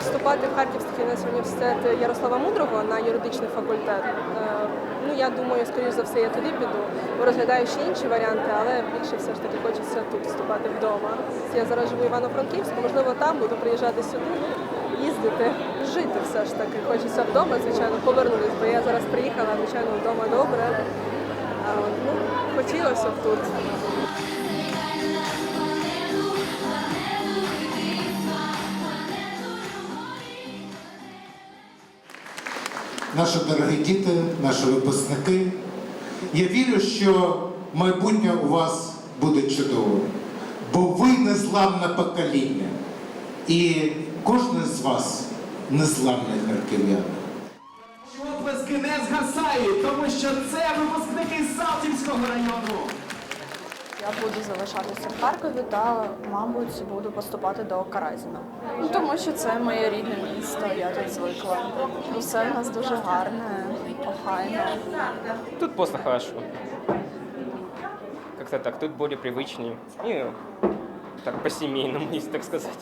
вступати в Харківський національний університет Ярослава Мудрого на юридичний факультет. Е, Ну я думаю, скоріш за все, я туди піду. Розглядаю ще інші варіанти, але більше все ж таки хочеться тут вступати вдома. Я зараз живу в Івано-Франківську, можливо, там буду приїжджати сюди, їздити, жити все ж таки. Хочеться вдома, звичайно, повернутися, бо я зараз приїхала, звичайно, вдома добре. Ну, хотілося б тут. Наші дорогі діти, наші випускники. Я вірю, що майбутнє у вас буде чудово, бо ви незламне покоління. І кожен з вас незламний харків'ян. Оплески не згасають, тому що це випускники Салтівського району. Буду залишатися в Харкові та, мабуть, буду поступати до Каразіна. Ну, тому що це моє рідне місто, я тут звикла. Усе в нас дуже гарне, охайне. Тут просто хорошо. Как-то так, тут более привычнее. И так по-семейному, если так сказать.